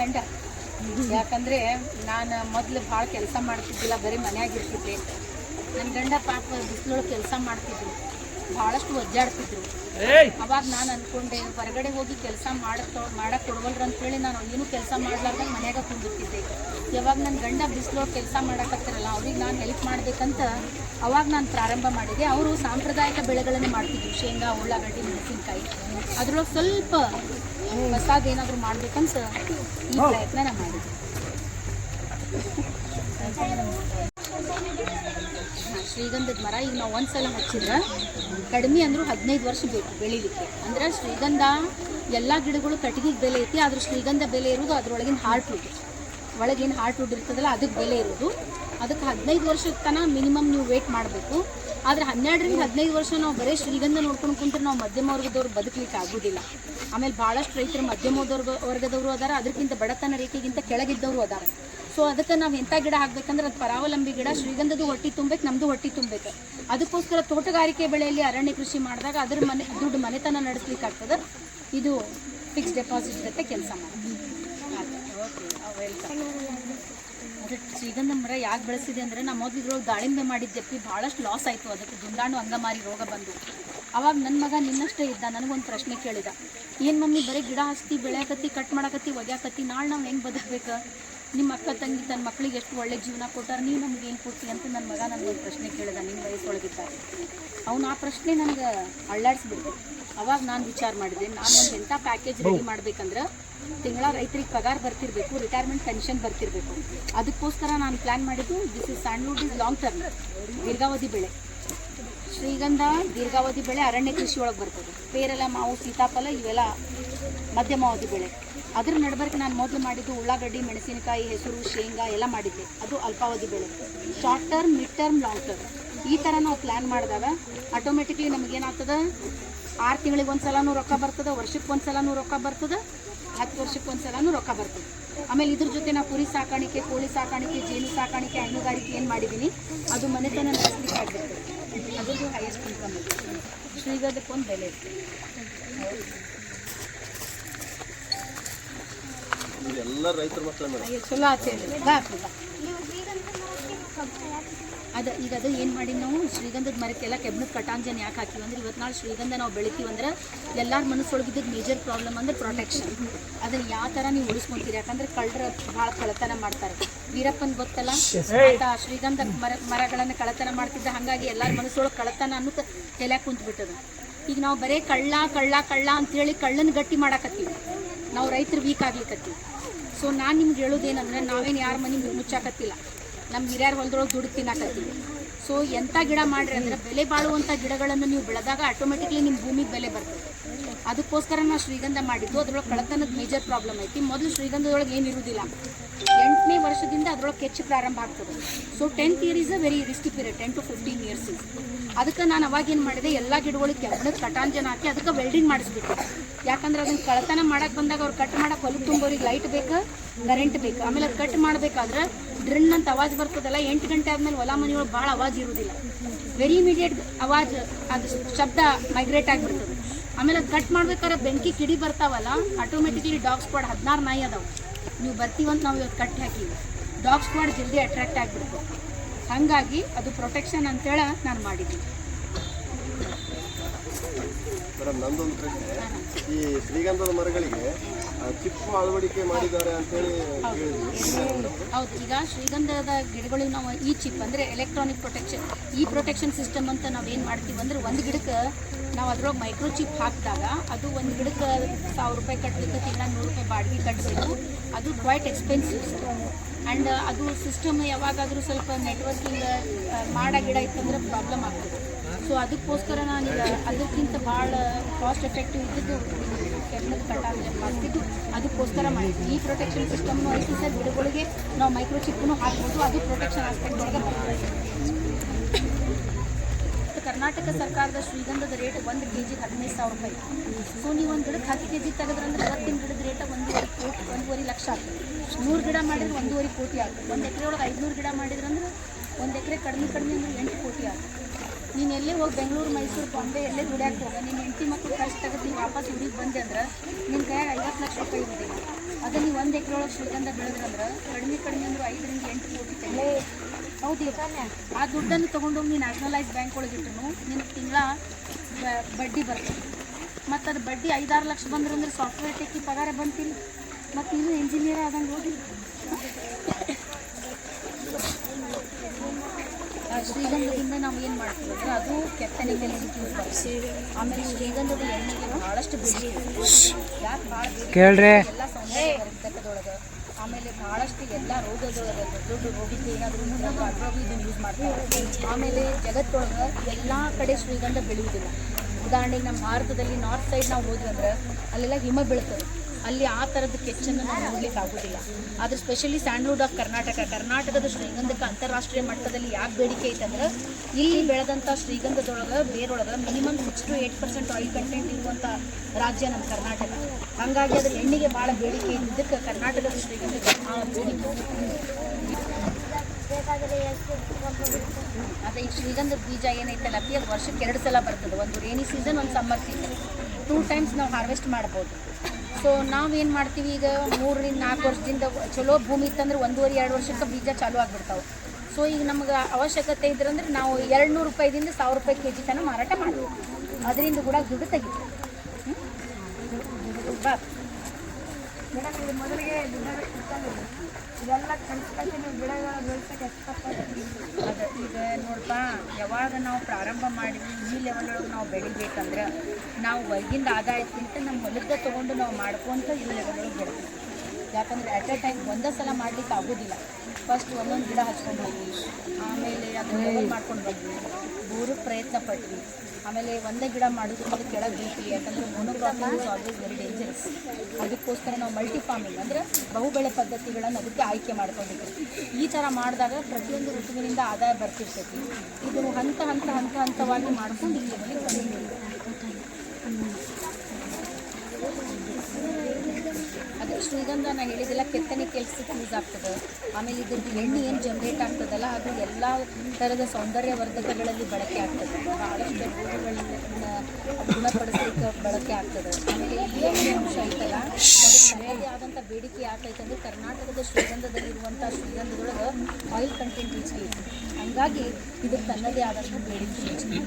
ಗಂಡ. ಯಾಕಂದ್ರೆ ನಾನು ಮೊದಲು ಭಾಳ ಕೆಲಸ ಮಾಡ್ತಿದ್ದಿಲ್ಲ ಬರೀ ಮನ್ಯಾಗ ಇರ್ತಿದ್ದೆ. ನನ್ನ ಗಂಡ ಪಾಪ ಬಿಸಿಲೊಳಗೆ ಕೆಲಸ ಮಾಡ್ತಿದ್ರು. ಭಾಳಷ್ಟು ಒದ್ದಾಡ್ತಿದ್ರು. ಅವಾಗ ನಾನು ಅನ್ಕೊಂಡೆ ಹೊರಗಡೆ ಹೋಗಿ ಕೆಲಸ ಮಾಡಕ್ ಮಾಡಕ್ಕೆ ಅಂತ ಅಂತೇಳಿ ನಾನು ಏನು ಕೆಲಸ ಮಾಡ್ಲಾರ್ದಂಗ ಮನ್ಯಾಗ ಕುಂದಿರ್ತಿದ್ದೆ. ಯಾವಾಗ ನನ್ನ ಗಂಡ ಬಿಸಿಲೊಳಗೆ ಕೆಲಸ ಮಾಡಕತ್ತಿರಲ್ಲ ಅವ್ರಿಗೆ ನಾನು ಹೆಲ್ಪ್ ಮಾಡ್ಬೇಕಂತ ಅವಾಗ ನಾನು ಪ್ರಾರಂಭ ಮಾಡಿದೆ. ಅವರು ಸಾಂಪ್ರದಾಯಿಕ ಬೆಳೆಗಳನ್ನು ಮಾಡ್ತಿದ್ರು. ಶೇಂಗಾ ಉಳ್ಳಾಗಡ್ಡಿ ಮೆಣಸಿನ್ಕಾಯಿ. ಅದ್ರೊಳಗೆ ಸ್ವಲ್ಪ ಹೊಸದೇನಾದರೂ ಮಾಡ್ಬೇಕಂತ ಈ ಪ್ರಯತ್ನ ನಾನು ಮಾಡಿದ್ದೆ ಶ್ರೀಗಂಧದ ಮರ ಈಗ ನಾವು ಒಂದ್ಸಲ ಹಚ್ಚಿದ್ರೆ. ಕಡಿಮೆ ಅಂದರೂ ಹದಿನೈದು ವರ್ಷ ಬೇಕು ಬೆಳಿಲಿಕ್ಕೆ. ಅಂದ್ರೆ ಶ್ರೀಗಂಧ ಎಲ್ಲ ಗಿಡಗಳು ಕಟ್ಟಿಗೆಗೆ ಬೆಲೆ ಐತಿ ಆದ್ರೆ ಶ್ರೀಗಂಧ ಬೆಲೆ ಇರೋದು ಅದ್ರೊಳಗಿನ ಹಾರ್ಟ್ ವುಡ್ ಒಳಗೇನು ಹಾರ್ಟ್ ವುಡ್ ಇರ್ತದಲ್ಲ ಅದಕ್ಕೆ ಬೆಲೆ ಇರೋದು. ಅದಕ್ಕೆ ಹದಿನೈದು ವರ್ಷದ ತನಕ ಮಿನಿಮಮ್ ನೀವು ವೇಟ್ ಮಾಡಬೇಕು. ಆದ್ರೆ ಹನ್ನೆರಡರಿಂದ ಹದಿನೈದು ವರ್ಷ ನಾವು ಬರೀ ಶ್ರೀಗಂಧ ನೋಡ್ಕೊಂಡು ಕುಂತ್ರೆ ನಾವು ಮಧ್ಯಮ ವರ್ಗದವ್ರು ಬದುಕಲಿಕ್ಕೆ ಆಗೋದಿಲ್ಲ. ಆಮೇಲೆ ಭಾಳಷ್ಟು ರೈತರು ಮಧ್ಯಮ ವರ್ಗ ವರ್ಗದವರು ಅದಾರ, ಅದಕ್ಕಿಂತ ಬಡತನ ರೇಖೆಗಿಂತ ಕೆಳಗಿದ್ದವರು ಅದಾರ. ಸೊ ಅದಕ್ಕೆ ನಾವು ಎಂಥ ಗಿಡ ಹಾಕ್ಬೇಕಂದ್ರೆ ಅದು ಪರಾವಲಂಬಿ ಗಿಡ, ಶ್ರೀಗಂಧದ ಹೊಟ್ಟಿ ತುಂಬಬೇಕು ನಮ್ಮದು ಹೊಟ್ಟಿ ತುಂಬಬೇಕು ಅದಕ್ಕೋಸ್ಕರ ತೋಟಗಾರಿಕೆ ಬೆಳೆಯಲ್ಲಿ ಅರಣ್ಯ ಕೃಷಿ ಮಾಡಿದಾಗ ಅದ್ರ ಮನೆ ದುಡ್ಡು ಮನೆತನ ನಡೆಸ್ಲಿಕ್ಕೆ ಆಗ್ತದೆ. ಇದು ಫಿಕ್ಸ್ ಡೆಪಾಸಿಟ್ ಜೊತೆ ಕೆಲಸ ಮಾಡ್ತೀವಿ. ಅದು ಶ್ರೀಗಂಧ ಮರ ಯಾಕೆ ಬೆಳೆಸಿದೆ ಅಂದರೆ ನಾ ಮೊದಲು ದಾಳಿಂಬೆ ಮಾಡಿದ್ದೆಪ್ಪಿ ಭಾಳಷ್ಟು ಲಾಸ್ ಆಯಿತು ಅದಕ್ಕೆ ದುಂಡಾಣು ಅಂಗಮಾರಿ ರೋಗ ಬಂದು ಅವಾಗ ನನ್ನ ಮಗ ನಿನ್ನಷ್ಟೇ ಇದ್ದ ನನಗೊಂದು ಪ್ರಶ್ನೆ ಕೇಳಿದ ಏನು ಮಮ್ಮಿ ಬರೀ ಗಿಡ ಹಚ್ತಿ ಬೆಳೆಯಕತ್ತಿ ಕಟ್ ಮಾಡಕತ್ತಿ ಒಗ್ಯಾಕತ್ತಿ ನಾಳೆ ನಾವು ಹೆಂಗೆ ಬದುಕಬೇಕು ನಿಮ್ಮ ಅಕ್ಕ ತಂಗಿ ತನ್ನ ಮಕ್ಕಳಿಗೆ ಎಷ್ಟು ಒಳ್ಳೆ ಜೀವನ ಕೊಟ್ಟಾರ ನೀವು ನಮ್ಗೆ ಏನು ಕೊಡ್ತಿ ಅಂತ ನನ್ನ ಮಗ ನನಗೊಂದು ಪ್ರಶ್ನೆ ಕೇಳಿದ ನಿನ್ನ ವಯಸ್ಸೊಳಗಿದ್ದಾಗ ಅವನು ಆ ಪ್ರಶ್ನೆ ನನಗೆ ಅಳ್ಳಾಡಿಸ್ಬಿಟ್ಟು ಅವಾಗ ನಾನು ವಿಚಾರ ಮಾಡಿದೆ ನಾನು ಒಂದು ಎಂಥ ಪ್ಯಾಕೇಜ್ ರೆಡಿ ಮಾಡ್ಬೇಕಂದ್ರೆ ತಿಂಗಳ ರೈತರಿಗೆ ಪಗಾರ ಬರ್ತಿರ್ಬೇಕು ರಿಟೈರ್ಮೆಂಟ್ ಪೆನ್ಷನ್ ಬರ್ತಿರ್ಬೇಕು. ಅದಕ್ಕೋಸ್ಕರ ನಾನು ಪ್ಲ್ಯಾನ್ ಮಾಡಿದ್ದು this is sandalwood is long term ದೀರ್ಘಾವಧಿ ಬೆಳೆ. ಶ್ರೀಗಂಧ, ದೀರ್ಘಾವಧಿ ಬೆಳೆ, ಅರಣ್ಯ ಕೃಷಿ ಒಳಗೆ ಬರ್ತದೆ. ಪೇರಲ, ಮಾವು, ಸೀತಾಫಲ, ಇವೆಲ್ಲ ಮಧ್ಯಮಾವಧಿ ಬೆಳೆ. ಅದ್ರ ನಡಬರ್ಕೆ ನಾನು ಮೊದಲು ಮಾಡಿದ್ದು ಉಳ್ಳಾಗಡ್ಡಿ, ಮೆಣಸಿನಕಾಯಿ, ಹೆಸರು, ಶೇಂಗಾ ಎಲ್ಲ ಮಾಡಿದ್ದೆ. ಅದು ಅಲ್ಪಾವಧಿ ಬೆಳೆ. Short term mid term long term ಈ ಥರ ನಾವು ಪ್ಲ್ಯಾನ್ ಮಾಡಿದಾಗ ಆಟೋಮೆಟಿಕ್ಲಿ ನಮಗೇನಾಗ್ತದೆ ಆರು ತಿಂಗಳಿಗೆ ಒಂದು ಸಲನೂ ರೊಕ್ಕ ಬರ್ತದೆ ವರ್ಷಕ್ಕೆ ಒಂದು ಸಲನೂ ರೊಕ್ಕ ಬರ್ತದೆ. ಹತ್ತು ವರ್ಷಕ್ಕೆ ಒಂದು ಸಲನು ರೊಕ್ಕ ಬರ್ತದೆ. ಆಮೇಲೆ ಇದ್ರ ಜೊತೆ ನಾವು ಕುರಿ ಸಾಕಾಣಿಕೆ ಕೋಳಿ ಸಾಕಾಣಿಕೆ ಜೇನು ಸಾಕಾಣಿಕೆ ಹೈನುಗಾರಿಕೆ ಏನು ಮಾಡಿದ್ದೀನಿ ಅದು ಮನೆತನ ನಡೆಸಲಿಕ್ಕೆ ಆಗಿರ್ತದೆ ಅದು. ಹೈಯೆಸ್ಟ್ ಇನ್ಕಮ್ ಶ್ರೀಗದಕ್ಕೊಂದು ಬೆಲೆ ಇರ್ತದೆ ಎಲ್ಲ ರೈತರ ಮಕ್ಕಳ ಚಲೋ ಆಚೆ ಅದ ಈಗ ಅದು ಏನು ಮಾಡಿ ನಾವು? ಶ್ರೀಗಂಧದ ಮರಕ್ಕೆಲ್ಲ ಕೆಬ್ಬಣದ ಕಟಾಂಜನ್ ಯಾಕೆ ಹಾಕಿವಿ ಅಂದ್ರೆ ಇವತ್ತು ನಾಳೆ ಶ್ರೀಗಂಧ ನಾವು ಬೆಳಿತೀವಿ ಅಂದ್ರೆ ಎಲ್ಲರ ಮನಸ್ಸೊಳಗಿದ್ದ ಮೇಜರ್ ಪ್ರಾಬ್ಲಮ್ ಅಂದ್ರೆ ಪ್ರೊಟೆಕ್ಷನ್ ಅದನ್ನ ಯಾವ ಥರ ನೀವು ಉಳಿಸ್ಕೊಂತೀರಿ? ಯಾಕಂದ್ರೆ ಕಳ್ಳರ ಭಾಳ ಕಳತನ ಮಾಡ್ತಾರೆ. ವೀರಪ್ಪನ ಗೊತ್ತಲ್ಲ? ಆತ ಶ್ರೀಗಂಧ ಮರ ಮರಗಳನ್ನು ಕಳತನ ಮಾಡ್ತಿದ್ದ ಹಾಗಾಗಿ ಎಲ್ಲರ ಮನಸ್ಸೊಳಗೆ ಕಳತನ ಅನ್ನೋ ತಲೆ ಕುಂತ್ಬಿಟ್ಟದ. ಈಗ ನಾವು ಬರೇ ಕಳ್ಳ ಕಳ್ಳ ಕಳ್ಳ ಅಂತೇಳಿ ಕಳ್ಳನ ಗಟ್ಟಿ ಮಾಡಾಕತ್ತೀವಿ. ನಾವು ರೈತರು ವೀಕ್ ಆಗ್ಲಿಕ್ಕತ್ತೀವಿ ಸೊ ನಾನು ನಿಮ್ಗೆ ಹೇಳೋದೇನಂದ್ರೆ ನಾವೇನು ಯಾರ ಮನೆ ಮುಚ್ಚಾಕತ್ತಿಲ್ಲ. ನಮ್ಮ ಹಿರಿಯರ ಹೊಲದೊಳಗೆ ದುಡ್ಡು ತಿನ್ನಕತ್ತೀವಿ. ಸೊ ಎಂಥ ಗಿಡ ಮಾಡ್ರಿ ಅಂದ್ರೆ ಬೆಲೆ ಬಾಳುವಂಥ ಗಿಡಗಳನ್ನು ನೀವು ಬೆಳೆದಾಗ ಆಟೋಮೆಟಿಕ್ಲಿ ನಿಮ್ಮ ಭೂಮಿಗೆ ಬೆಲೆ ಬರ್ತದೆ. ಅದಕ್ಕೋಸ್ಕರ ನಾವು ಶ್ರೀಗಂಧ ಮಾಡಿದ್ದು. ಅದರೊಳಗೆ ಕಳತನದ ಮೇಜರ್ ಪ್ರಾಬ್ಲಮ್ ಐತಿ. ಮೊದಲು ಶ್ರೀಗಂಧದೊಳಗೆ ಏನು ಇರುವುದಿಲ್ಲ ಎಂಟನೇ ವರ್ಷದಿಂದ ಅದರೊಳಗೆ ಕೆಚ್ಚು ಪ್ರಾರಂಭ ಆಗ್ತದೆ. So tenth year is a very risk period ten to fifteen years ಅದಕ್ಕೆ ನಾನು ಅವಾಗೇನು ಮಾಡಿದೆ? ಎಲ್ಲ ಗಿಡಗಳಿಗೆ ಕೆಬ್ಬಣದ ಕಟಾಂಜನ ಹಾಕಿ ಅದಕ್ಕೆ ವೆಲ್ಡಿಂಗ್ ಮಾಡಿಸ್ಬಿಟ್ಟು ಯಾಕಂದ್ರೆ ಅದನ್ನ ಕಳತನ ಮಾಡಕ್ಕೆ ಬಂದಾಗ ಅವ್ರು ಕಟ್ ಮಾಡಕ್ಕೆ ಹೊಲಕ್ಕೆ ತುಂಬೋರಿಗೆ ಲೈಟ್ ಬೇಕು? ಕರೆಂಟ್ ಬೇಕು? ಆಮೇಲೆ ಅದು ಕಟ್ ಮಾಡಬೇಕಾದ್ರೆ ಡ್ರಿನ್ ಅಂತ ಅವಾಜ್ ಬರ್ತದಲ್ಲ, ಎಂಟು ಗಂಟೆ ಆದ್ಮೇಲೆ ಹೊಲ ಮನೆಯೊಳಗೆ ಭಾಳ ಅವಾಜ್ ಇರುವುದಿಲ್ಲ ವೆರಿ ಇಮಿಡಿಯೇಟ್ ಅವಾಜ್ ಅದು ಶಬ್ದ ಮೈಗ್ರೇಟ್ ಆಗಿಬಿಡ್ತದೆ. ಆಮೇಲೆ ಅದು ಕಟ್ ಮಾಡ್ಬೇಕಾದ್ರೆ ಬೆಂಕಿ ಕಿಡಿ ಬರ್ತಾವಲ್ಲ ಆಟೋಮೆಟಿಕ್ಲಿ ಡಾಗ್ ಸ್ಕ್ವಾಡ್ ಹದಿನಾರು ನಾಯಿ ಅದಾವೆ. ನೀವು ಬರ್ತೀವಂತ ನಾವು ಇವತ್ತು ಕಟ್ ಹಾಕಿವಿ. ಡಾಗ್ ಸ್ಕ್ವಾಡ್ ಜಲ್ದಿ ಅಟ್ರಾಕ್ಟ್ ಆಗಿಬಿಡ್ತು. ಹಾಗಾಗಿ ಅದು ಪ್ರೊಟೆಕ್ಷನ್ ಅಂತೇಳಿ ನಾನು ಮಾಡಿದ್ದೀನಿ. ಮೇಡಮ್, ನಂದೊಂದು ಪ್ರಶ್ನೆ. ಈ ಶ್ರೀಗಂಧದ ಮರಗಳಿಗೆ ಚಿಪ್ಪು ಅಳವಡಿಕೆ ಮಾಡಿದ್ದಾರೆ ಅಂತೇಳಿ ಹೌದು, ಈಗ ಶ್ರೀಗಂಧದ ಗಿಡಗಳಿಗೆ ನಾವು ಈ ಚಿಪ್ ಅಂದರೆ ಎಲೆಕ್ಟ್ರಾನಿಕ್ ಪ್ರೊಟೆಕ್ಷನ್ ಈ ಪ್ರೊಟೆಕ್ಷನ್ ಸಿಸ್ಟಮ್ ಅಂತ ನಾವು ಏನು ಮಾಡ್ತೀವಿ ಅಂದ್ರೆ ಒಂದು ಗಿಡಕ್ಕೆ ನಾವು ಅದ್ರೊಳಗೆ ಮೈಕ್ರೋ ಚಿಪ್ ಹಾಕಿದಾಗ ಅದು ಒಂದು ಗಿಡಕ್ಕೆ ಸಾವಿರ ರೂಪಾಯಿ ಕಟ್ಟಲಿಕ್ಕೆ ತಿಂಗಳ ನೂರು ರೂಪಾಯಿ ಬಾಡಿಗೆ ಕಟ್ಟಬೇಕು ಅದು ಕ್ವೈಟ್ ಎಕ್ಸ್ಪೆನ್ಸಿವ್ ಆ್ಯಂಡ್ ಅದು ಸಿಸ್ಟಮ್ ಯಾವಾಗಾದರೂ ಸ್ವಲ್ಪ ನೆಟ್ವರ್ಕಿಂಗ್ ಮಾಡೋ ಗಿಡ ಇತ್ತಂದ್ರೆ ಪ್ರಾಬ್ಲಮ್ ಆಗ್ತದೆ. ಸೊ ಅದಕ್ಕೋಸ್ಕರ ನಾನೀಗ ಅದಕ್ಕಿಂತ ಭಾಳ ಕಾಸ್ಟ್ ಎಫೆಕ್ಟಿವ್ ಇದ್ದಿದ್ದು ಕೆಮ್ಮದ ಕಟಾಂಜನ ಮಾಡ್ತಿದ್ದು ಅದಕ್ಕೋಸ್ಕರ ಮಾಡಿದ್ದು ಈ ಪ್ರೊಟೆಕ್ಷನ್ ಸಿಸ್ಟಮ್ ಐತಿ ಸರ್ ಗಿಡಗಳಿಗೆ ನಾವು ಮೈಕ್ರೋ ಚಿಪ್ಪನ್ನು ಹಾಕ್ಬೋದು ಅದು ಪ್ರೊಟೆಕ್ಷನ್ ಆಸ್ಪೆಕ್ಟ್ ಒಳಗೆ ಕರ್ನಾಟಕ ಸರ್ಕಾರದ ಶ್ರೀಗಂಧದ ರೇಟ್ ಒಂದು ಕೆ ಜಿಗೆ ಹದಿನೈದು ಸಾವಿರ ರೂಪಾಯಿ. ಸೊ ನೀವು ಒಂದು ಗಿಡಕ್ಕೆ ಹತ್ತು ಕೆ ಜಿ ತೆಗೆದ್ರಂದ್ರೆ ಇವತ್ತಿನ ಗಿಡದ ರೇಟ್ ಒಂದೂವರೆ ಕೋಟಿ, ಒಂದೂವರೆ ಲಕ್ಷ ಆಗ್ತದೆ. ನೂರು ಗಿಡ ಮಾಡಿದ್ರೆ ಒಂದೂವರೆ ಕೋಟಿ ಆಗ್ತದೆ. ಒಂದು ಎಕರೆ ಒಳಗೆ ಐದುನೂರು ಗಿಡ ಮಾಡಿದ್ರಂದ್ರೆ ಒಂದು ಎಕರೆ ಕಡಿಮೆ ಕಡಿಮೆ ಅಂದ್ರೆ ಎಂಟು ಕೋಟಿ ಆಗ್ತದೆ. ನೀನು ಎಲ್ಲೇ ಹೋಗಿ ಬೆಂಗಳೂರು ಮೈಸೂರು ಬಾಂಬೆ ಎಲ್ಲೇ ದುಡ್ಯಾಕೆ ಹೋಗ? ನಿಮ್ಮ ಹೆಂಡತಿ ಮಕ್ಕಳು ಖರ್ಚು ತೆಗೆದು ನೀವು ವಾಪಸ್ ಊರಿಗೆ ಬಂದೆ ಅಂದ್ರೆ ನಿನ್ನ ಕೈಯಾಗ ಐವತ್ತು ಲಕ್ಷ ರೂಪಾಯಿ ಇರೋದಿಲ್ಲ. ಅದನ್ನ ನೀವು ಒಂದು ಎಕರೆ ಒಳಗೆ ಶ್ರೀಗಂಧ ಬೆಳೆದ್ರಂದ್ರೆ ಕಡಿಮೆ ಕಡಿಮೆ ಅಂದ್ರೆ ಐದರಿಂದ ಎಂಟು ಕೋಟಿ ತೆಗೆ. ಹೌದು ಆ ದುಡ್ಡನ್ನು ತೊಗೊಂಡೋಗಿ ನೀನು ನ್ಯಾಷನಲೈಸ್ ಬ್ಯಾಂಕ್ ಒಳಗೆ ಇಟ್ರು ನಿನಗೆ ತಿಂಗಳ ಬಡ್ಡಿ ಬರ್ತದೆ ಮತ್ತು ಅದು ಬಡ್ಡಿ ಐದಾರು ಲಕ್ಷ ಬಂದ್ರೆ ಅಂದ್ರೆ ಸಾಫ್ಟ್ವೇರ್ ಟೆಕ್ಕಿ ಪಗಾರ ಬಂತೀನಿ ಮತ್ತು ನೀನು ಇಂಜಿನಿಯರ್ ಆದಂಗೆ ಹೋಗಿ ಶ್ರೀಗಂಧದಿಂದ ನಾವು ಏನು ಮಾಡ್ತೀವಿ ಅಂದ್ರೆ ಅದು ಕೆತ್ತನೆ ಮೇಲೆ ಯೂಸ್ ಮಾಡ್ತೀವಿ ಆಮೇಲೆ ಶ್ರೀಗಂಧದ ಎಣ್ಣೆಗೆ ಭಾಳಷ್ಟು ಇದೆ. ಯಾಕೆ ಭಾಳ ಕೇಳ್ರಿ. ಎಲ್ಲ ಸೌಂದರ್ಯವರ್ಧಕದೊಳಗೆ ಆಮೇಲೆ ಭಾಳಷ್ಟು ಎಲ್ಲ ರೋಗದೊಳಗೆ ದೊಡ್ಡ ದೊಡ್ಡ ರೋಗಿಗೆ ಏನಾದರೂ ಅದ್ರೊಳಗೆ ಇದನ್ನು ಯೂಸ್ ಮಾಡ್ತೀವಿ. ಆಮೇಲೆ ಜಗತ್ತೊಳಗೆ ಎಲ್ಲ ಕಡೆ ಶ್ರೀಗಂಧ ಬೆಳೆಯುವುದಿಲ್ಲ. ಉದಾಹರಣೆಗೆ ನಮ್ಮ ಭಾರತದಲ್ಲಿ ನಾರ್ತ್ ಸೈಡ್ ನಾವು ಹೋದ್ವಿ ಅಂದ್ರೆ ಅಲ್ಲೆಲ್ಲ ಹಿಮ ಬೀಳ್ತದೆ. ಅಲ್ಲಿ ಆ ಥರದ ಕೆಚ್ಚನ್ನು ನಾವು ನೋಡ್ಲಿಕ್ಕೆ ಆಗೋದಿಲ್ಲ. ಆದರೆ ಸ್ಪೆಷಲಿ ಸ್ಯಾಂಡ್ಲ್ವುಡ್ ಆಫ್ ಕರ್ನಾಟಕ, ಕರ್ನಾಟಕದ ಶ್ರೀಗಂಧಕ್ಕೆ ಅಂತಾರಾಷ್ಟ್ರೀಯ ಮಟ್ಟದಲ್ಲಿ ಯಾಕೆ ಬೇಡಿಕೆ ಐತಂದ್ರೆ ಇಲ್ಲಿ ಬೆಳೆದಂಥ ಶ್ರೀಗಂಧದೊಳಗೆ, ಬೇರೊಳಗೆ minimum six to eight percent oil content ಇರುವಂಥ ರಾಜ್ಯ ನಮ್ಮ ಕರ್ನಾಟಕ. ಹಾಗಾಗಿ ಅದ್ರ ಎಣ್ಣೆಗೆ ಭಾಳ ಬೇಡಿಕೆ ಇದ್ದಕ್ಕೆ ಕರ್ನಾಟಕದ ಶ್ರೀಗಂಧಕ್ಕೆ ಭಾಳ ಬೇಡಿಕೆ ಅದೇ ಈ ಶ್ರೀಗಂಧದ ಬೀಜ ಏನೈತಲ್ಲ ಅದು ವರ್ಷಕ್ಕೆ ಎರಡು ಸಲ ಬರ್ತದೆ. ಒಂದು ರೇನಿ ಸೀಸನ್ ಒಂದು ಸಮ್ಮರ್ ಸೀಸನ್ ಟೂ ಟೈಮ್ಸ್ ನಾವು ಹಾರ್ವೆಸ್ಟ್ ಮಾಡ್ಬೋದು. ಸೊ ನಾವೇನು ಮಾಡ್ತೀವಿ ಈಗ? ಮೂರರಿಂದ ನಾಲ್ಕು ವರ್ಷದಿಂದ ಚಲೋ ಭೂಮಿ ಇತ್ತಂದ್ರೆ ಒಂದೂವರೆ, ಎರಡು ವರ್ಷಕ್ಕೆ ಬೀಜ ಚಾಲೂ ಆಗಿಬಿಡ್ತಾವೆ. ಸೊ ಈಗ ನಮ್ಗೆ ಅವಶ್ಯಕತೆ ಇದ್ರಂದ್ರೆ ನಾವು ಎರಡು ನೂರು ರೂಪಾಯಿದಿಂದ ಸಾವಿರ ರೂಪಾಯಿ ಕೆ ಜಿ ತನಕ ಮಾರಾಟ ಮಾಡ್ತೀವಿ ಅದರಿಂದ ಕೂಡ ದುಡ್ಡು ತೆಗಿತೀವಿ? ಬಾ ಮೇಡಮ್, ಇದು ಮೊದಲಿಗೆ ಇದೆಲ್ಲ ಕನ್ಸ್ಟ್ರಕ್ಷನ್ ಗಿಡಗಳ ಬೆಳ್ಸಕ್ಕೆ ಎಷ್ಟು ಅದ ಈಗ ನೋಡಪ್ಪ ಯಾವಾಗ ನಾವು ಪ್ರಾರಂಭ ಮಾಡಿದ್ವಿ, ಈ ಲೆವೆಲ್ ಒಳಗೆ ನಾವು ಬೆಳಿಬೇಕಂದ್ರೆ ನಾವು ಹೊರಗಿಂದ ಆದಾಯಕ್ಕಿಂತ ನಮ್ಮ ಹೊಲದ ತೊಗೊಂಡು ನಾವು ಮಾಡ್ಕೊಂತ ಈ ಲೆವೆಲ್ ಒಳಗೆ ಬೆಳಿತೀವಿ. ಯಾಕಂದ್ರೆ ಅಟ್ ಎ ಟೈಮ್ ಒಂದೇ ಸಲ ಮಾಡ್ಲಿಕ್ಕೆ ಆಗೋದಿಲ್ಲ. ಫಸ್ಟ್ ಒಂದೊಂದು ಗಿಡ ಹಚ್ಕೊಂಡು ಹೋಗಿ ಆಮೇಲೆ ಅದನ್ನು ಮಾಡ್ಕೊಂಡು ಬಂದ್ವಿ. ಬೋರಿಗೆ ಪ್ರಯತ್ನ ಪಟ್ವಿ. ಆಮೇಲೆ ಒಂದೇ ಗಿಡ ಮಾಡೋದ್ರಿಂದ ಕೆಳಗೆ ಬೀಳ್ತೀವಿ ಯಾಕಂದ್ರೆ monocropping is always very dangerous ಅದಕ್ಕೋಸ್ಕರ ನಾವು ಮಲ್ಟಿ ಫಾರ್ಮಿಂಗ್ ಅಂದರೆ ಬಹುಬೆಳೆ ಪದ್ಧತಿಗಳನ್ನು ಅದಕ್ಕೆ ಆಯ್ಕೆ ಮಾಡ್ಕೊಂಡಿದ್ದೀವಿ ಈ ಥರ ಮಾಡಿದಾಗ ಪ್ರತಿಯೊಂದು ಋತುವಿನಿಂದ ಆದಾಯ ಬರ್ತಿರ್ತೈತಿ. ಇದನ್ನು ಹಂತ ಹಂತ ಹಂತ ಹಂತವಾಗಿ ಮಾಡ್ಕೊಂಡು ಇಲ್ಲಿ ಶ್ರೀಗಂಧ ನಾ ಹೇಳಿದೆಲ್ಲ ಕೆತ್ತನೆ ಕೆಲಸಕ್ಕೆ ಯೂಸ್ ಆಗ್ತದೆ. ಆಮೇಲೆ ಇದ್ರದ್ದು ಎಣ್ಣೆ ಏನು ಜನ್ರೇಟ್ ಆಗ್ತದಲ್ಲ, ಅದು ಎಲ್ಲ ಥರದ ಸೌಂದರ್ಯವರ್ಧಕಗಳಲ್ಲಿ ಬಳಕೆ ಆಗ್ತದೆ. ಭಾಳಷ್ಟು ರೋಗಗಳನ್ನ ಗುಣಪಡಿಸಲಿಕ್ಕೆ ಬಳಕೆ ಆಗ್ತದೆ. ಆಮೇಲೆ ಈ ಎಣ್ಣೆ ಅಂಶ ಐತಲ್ಲ ಅದಕ್ಕೆ ಆದಂಥ ಬೇಡಿಕೆ ಯಾಕೈತಂದ್ರೆ ಕರ್ನಾಟಕದ ಶ್ರೀಗಂಧದಲ್ಲಿರುವಂಥ ಶ್ರೀಗಂಧದೊಳಗೆ ಆಯಿಲ್ ಕಂಟೆಂಟ್ ಹೆಚ್ಚಿಗೆ ಐತಿ. ಹಂಗಾಗಿ ಇದು ತನ್ನದೇ ಆದಂಥ ಬೇಡಿಕೆ. ಹೆಚ್ಚಿಗೆ